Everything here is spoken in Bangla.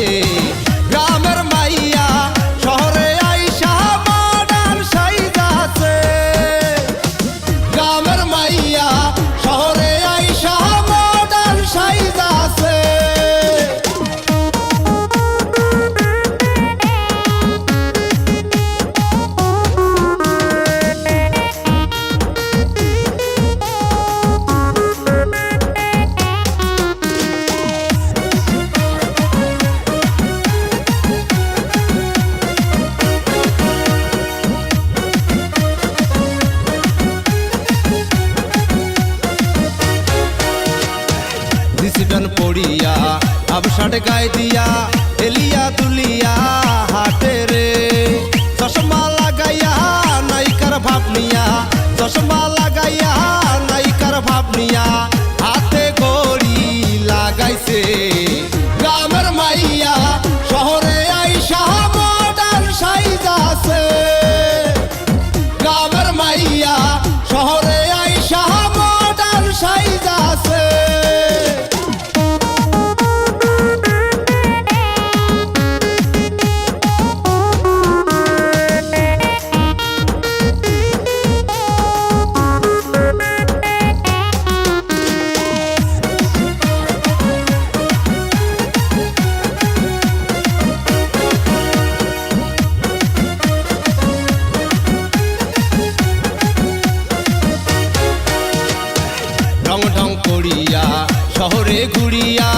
yeah. বিছান পড়িয়া আবসাট গায়ে দিয়া এলিয়া তুলিয়া হাটে রে। চশমা লাগাইয়া নাইকার ভাবনিয়া চশমা লাগাইয়া নাইকার ভাবনিয়া হাতে শহরে ঘুরিয়া